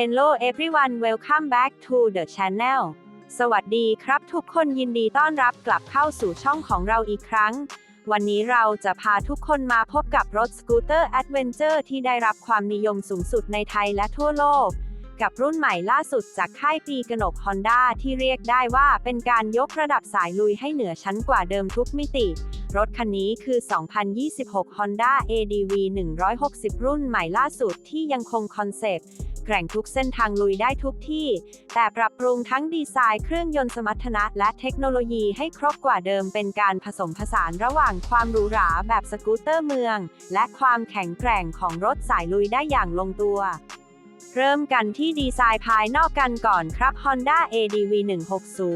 Hello everyone welcome back to the channel สวัสดีครับทุกคนยินดีต้อนรับกลับเข้าสู่ช่องของเราอีกครั้ง วันนี้เราจะพาทุกคนมาพบกับรถสกูตเตอร์แอดเวนเจอร์ที่ได้รับความนิยมสูงสุดในไทยและทั่วโลก กับรุ่นใหม่ล่าสุดจากค่ายปีกนกฮอนด้าที่เรียกได้ว่าเป็นการยกระดับสายลุยให้เหนือชั้นกว่าเดิมทุกมิติ รถคันนี้คือ 2026 Honda ADV 160 รุ่นใหม่ล่าสุดที่ยังคงคอนเซปต์ แกร่งทุกเส้นทางลุยได้ทุกที่ แต่ปรับปรุงทั้งดีไซน์เครื่องยนต์สมรรถนะ และเทคโนโลยีให้ครบกว่าเดิมเป็นการผสมผสานระหว่างความหรูหราแบบสกูตเตอร์เมือง และความแข็งแกร่งของรถสายลุยได้อย่างลงตัวเริ่มกันที่ดีไซน์ภายนอกกันก่อนครับ Honda ADV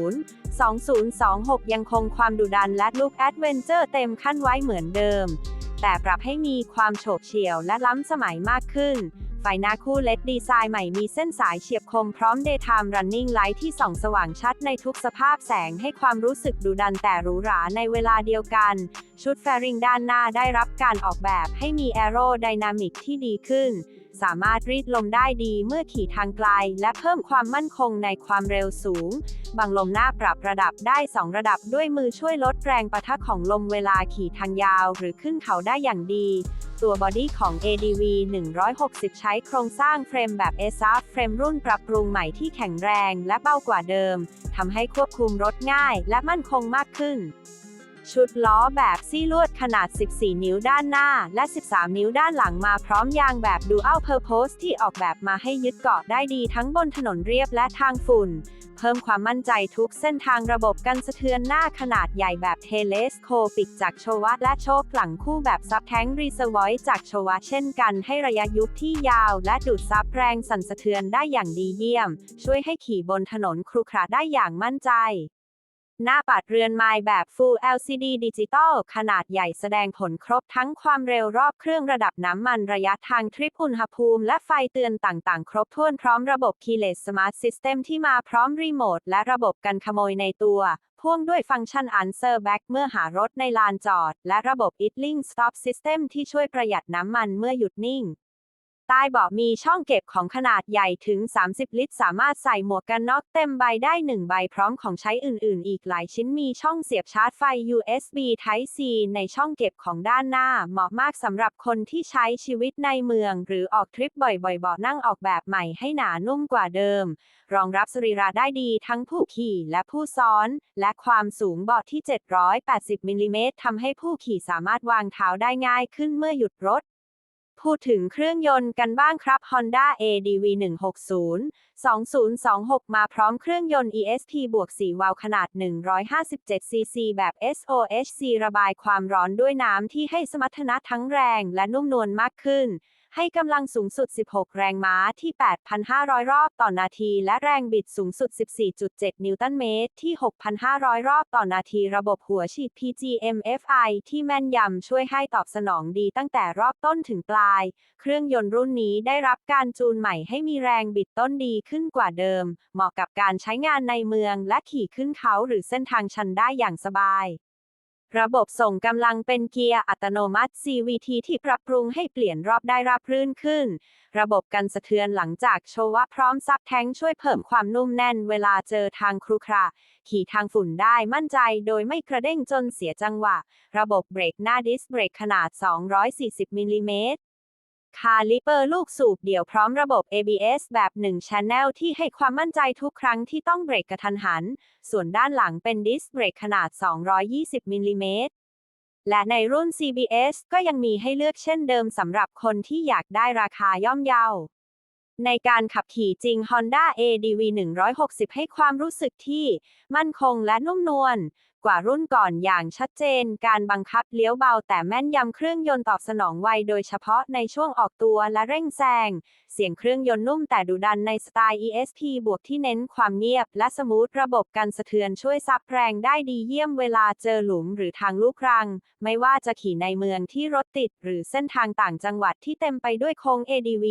160 2026 ยังคงความดุดันและลุคแอดเวนเจอร์เต็มขั้นไว้เหมือนเดิม แต่ปรับให้มีความโฉบเฉี่ยวและล้ำสมัยมากขึ้น ไฟหน้าคู่เลดดีไซน์ใหม่มีเส้นสายเฉียบคมพร้อม Daytime Running Light ที่ส่องสว่างชัดในทุกสภาพแสงให้ความรู้สึกดุดันแต่หรูหราในเวลาเดียวกัน ชุดแฟริงด้านหน้าได้รับการออกแบบให้มีแอโรไดนามิกที่ดีขึ้น สามารถรีดลมได้ดีเมื่อขี่ทางไกล และเพิ่มความมั่นคงในความเร็วสูง บังลมหน้าปรับระดับได้ 2 ระดับด้วยมือช่วยลดแรงประทะของลมเวลาขี่ทางยาว หรือขึ้นเขาได้อย่างดี ตัวบอดี้ของ ADV 160 ใช้โครงสร้างเฟรมแบบ s f เฟรมรุ่นปรับปรุงใหม่ที่แข็งแรงและเบากว่าเดิม ทำให้ควบคุมรถง่ายและมั่นคงมากขึ้น ชุดล้อแบบซี่ลวดขนาด 14 นิ้วด้านหน้า และ 13 นิ้วด้านหลังมาพร้อมยางแบบ Dual Purpose ที่ออกแบบมาให้ยึดเกาะได้ดีทั้งบนถนนเรียบและทางฝุ่น เพิ่มความมั่นใจทุกเส้นทางระบบกันสะเทือนหน้าขนาดใหญ่แบบเทเลสโคปิกจากโชวะและโชคหลังคู่แบบซับแท้งรีเซอร์ไวจากโชวะเช่นกันให้ระยะยุบที่ยาว และดูดซับแรงสั่นสะเทือนได้อย่างดีเยี่ยม ช่วยให้ขี่บนถนนครุขระได้อย่างมั่นใจ หน้าปัดเรือนไม้แบบ Full LCD ดิจิตอลขนาดใหญ่แสดงผลครบทั้งความเร็วรอบเครื่องระดับน้ำมันระยะทางทริปอุณหภูมิ และไฟเตือนต่างๆ ครบถ้วนพร้อมระบบ Keyless Smart System ที่มาพร้อมรีโมทและระบบกันขโมยในตัวพ่วงด้วยฟังก์ชัน Answer Back เมื่อหารถในลานจอด และระบบ Idling Stop System ที่ช่วยประหยัดน้ำมันเมื่อหยุดนิ่ง ใต้เบาะมีช่องเก็บของขนาดใหญ่ถึง 30 ลิตร สามารถใส่หมวกกันน็อกเต็มใบได้ 1 ใบพร้อมของใช้อื่น ๆ อีกหลายชิ้นมีช่องเสียบชาร์จไฟ USB Type C ในช่องเก็บของด้านหน้า เหมาะมากสำหรับคนที่ใช้ชีวิตในเมือง หรือออกทริปบ่อยๆเบาะนั่งออกแบบใหม่ให้หนานุ่มกว่าเดิม รองรับสรีระได้ดีทั้งผู้ขี่และผู้ซ้อน และความสูงเบาะที่ 780มิลลิเมตรทำให้ผู้ขี่สามารถวางเท้าได้ง่ายขึ้นเมื่อหยุดรถ พูดถึงเครื่องยนต์กันบ้างครับ Honda ADV 160 2026 มาพร้อมเครื่องยนต์ ESP บวก 4 วาล์วขนาด 157 cc แบบ SOHC ระบายความร้อนด้วยน้ำที่ให้สมรรถนะทั้งแรงและนุ่มนวลมากขึ้น ให้กำลังสูงสุด 16 แรงม้าที่ 8,500 รอบต่อนาที และแรงบิดสูงสุด 14.7 นิวตันเมตรที่ 6,500 รอบต่อนาทีระบบหัวฉีด PGM-FI ที่แม่นยำช่วยให้ตอบสนองดีตั้งแต่รอบต้นถึงปลาย เครื่องยนต์รุ่นนี้ได้รับการจูนใหม่ให้มีแรงบิดต้นดีขึ้นกว่าเดิม เหมาะกับการใช้งานในเมืองและขี่ขึ้นเขาหรือเส้นทางชันได้อย่างสบาย ระบบส่งกำลังเป็นเกียร์อัตโนมัติ CVT ที่ปรับปรุงให้เปลี่ยนรอบได้ราบรื่นขึ้น ระบบกันสะเทือนหลังจากโชว์ว่าพร้อมซับแท้งช่วยเพิ่มความนุ่มแน่นเวลาเจอทางครุขระ ขี่ทางฝุ่นได้มั่นใจโดยไม่กระเด้งจนเสียจังหวะ ระบบเบรกหน้าดิสเบรกขนาด 240มิลลิเมตร คาลิเปอร์ลูกสูบเดี่ยวพร้อมระบบ ABS แบบ1 Channel ที่ให้ความมั่นใจทุกครั้งที่ต้องเบรกกระทันหัน ส่วนด้านหลังเป็นดิสเบรกขนาด 220มิลลิเมตร และในรุ่น CBS ก็ยังมีให้เลือกเช่นเดิมสำหรับคนที่อยากได้ราคาย่อมเยาในการขับขี่จริง Honda ADV 160 ให้ความรู้สึกที่ มั่นคงและนุ่มนวล กว่ารุ่นก่อนอย่างชัดเจน การบังคับเลี้ยวเบาแต่แม่นยำเครื่องยนต์ตอบสนองไวโดยเฉพาะในช่วงออกตัวและเร่งแซง เสียงเครื่องยนต์นุ่มแต่ดุดันในสไตล์ ESP บวกที่เน้นความเงียบและสมูทระบบกันสะเทือนช่วยซับแรงได้ดีเยี่ยมเวลาเจอหลุมหรือทางลูกรัง ไม่ว่าจะขี่ในเมืองที่รถติด หรือเส้นทางต่างจังหวัดที่เต็มไปด้วยโค้ง ADV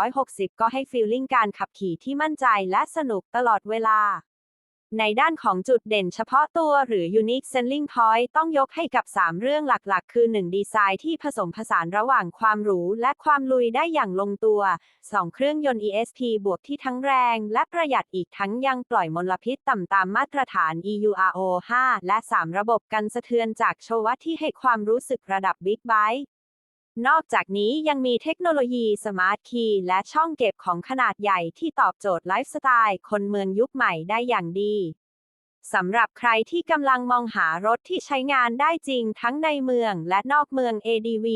160 ก็ให้ฟีลลิ่งการขับขี่ที่มั่นใจและสนุกตลอดเวลา ในด้านของจุดเด่นเฉพาะตัวหรือ unique selling point ต้องยกให้กับ 3 เรื่องหลักๆ คือ 1. ดีไซน์ที่ผสมผสานระหว่างความหรูและความลุยได้อย่างลงตัว 2. เครื่องยนต์ ESP บวกที่ทั้งแรงและประหยัดอีกทั้งยังปล่อยมลพิษต่ำตามมาตรฐาน EURO 5 และ 3 ระบบกันสะเทือนจากโชวัตที่ให้ความรู้สึกระดับบิ๊กไบค์ นอกจากนี้ยังมีเทคโนโลยีสมาร์ทคีย์และช่องเก็บของขนาดใหญ่ที่ตอบโจทย์ไลฟ์สไตล์คนเมืองยุคใหม่ได้อย่างดีสำหรับใครที่กำลังมองหารถที่ใช้งานได้จริงทั้งในเมืองและนอกเมือง ADV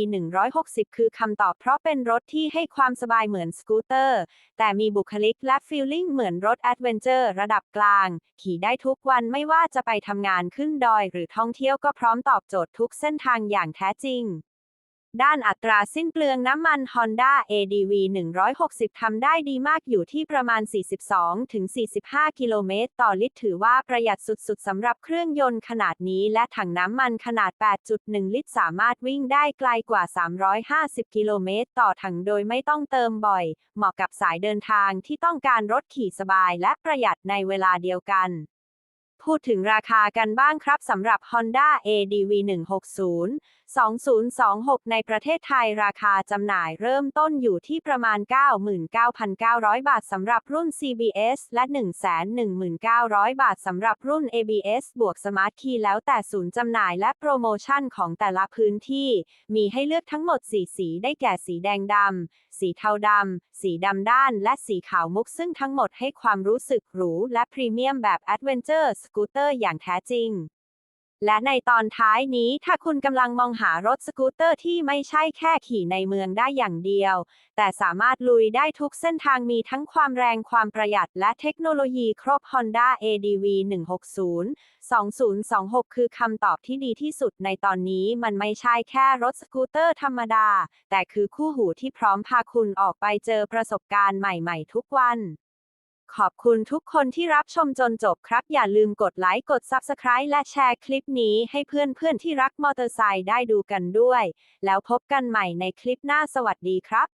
160 คือคำตอบเพราะเป็นรถที่ให้ความสบายเหมือนสกูตเตอร์ แต่มีบุคลิกและฟีลลิ่งเหมือนรถแอดเวนเจอร์ระดับกลาง ขี่ได้ทุกวันไม่ว่าจะไปทำงานขึ้นดอยหรือท่องเที่ยวก็พร้อมตอบโจทย์ทุกเส้นทางอย่างแท้จริง ด้านอัตราสิ้นเปลืองน้ำมัน Honda ADV 160 ทำได้ดีมากอยู่ที่ประมาณ 42-45 กิโลเมตร ต่อลิตรถือว่าประหยัดสุดๆสำหรับเครื่องยนต์ขนาดนี้ และถังน้ำมันขนาด 8.1 ลิตร สามารถวิ่งได้ไกลกว่า 350 กิโลเมตร ต่อถังโดยไม่ต้องเติมบ่อย เหมาะกับสายเดินทางที่ต้องการรถขี่สบายและประหยัดในเวลาเดียวกันพูดถึงราคากันบ้างครับสำหรับ Honda ADV 160 2026 ในประเทศไทยราคาจำหน่ายเริ่มต้นอยู่ที่ประมาณ 99,900 บาทสำหรับรุ่น CBS และ 119,000 บาทสำหรับรุ่น ABS บวก Smart Key แล้วแต่ศูนย์จำหน่ายและโปรโมชั่นของแต่ละพื้นที่ มีให้เลือกทั้งหมด 4 สีได้แก่สีแดงดำ สีเทาดำ สีดำด้าน และสีขาวมุกซึ่งทั้งหมดให้ความรู้สึกหรูและพรีเมียมแบบ Adventure Scooter อย่างแท้จริง และในตอนท้ายนี้ถ้าคุณกำลังมองหารถสกูตเตอร์ที่ไม่ใช่แค่ขี่ในเมืองได้อย่างเดียว แต่สามารถลุยได้ทุกเส้นทางมีทั้งความแรงความประหยัดและเทคโนโลยีครบ Honda ADV 160 2026 คือคำตอบที่ดีที่สุดในตอนนี้มันไม่ใช่แค่รถสกูตเตอร์ธรรมดา แต่คือคู่หูที่พร้อมพาคุณออกไปเจอประสบการณ์ใหม่ ๆ ทุกวัน ขอบคุณทุกคนที่รับชมจนจบครับ อย่าลืมกดไลค์ กด Subscribe และแชร์คลิปนี้ให้เพื่อนๆที่รักมอเตอร์ไซค์ได้ดูกันด้วย แล้วพบกันใหม่ในคลิปหน้าสวัสดีครับ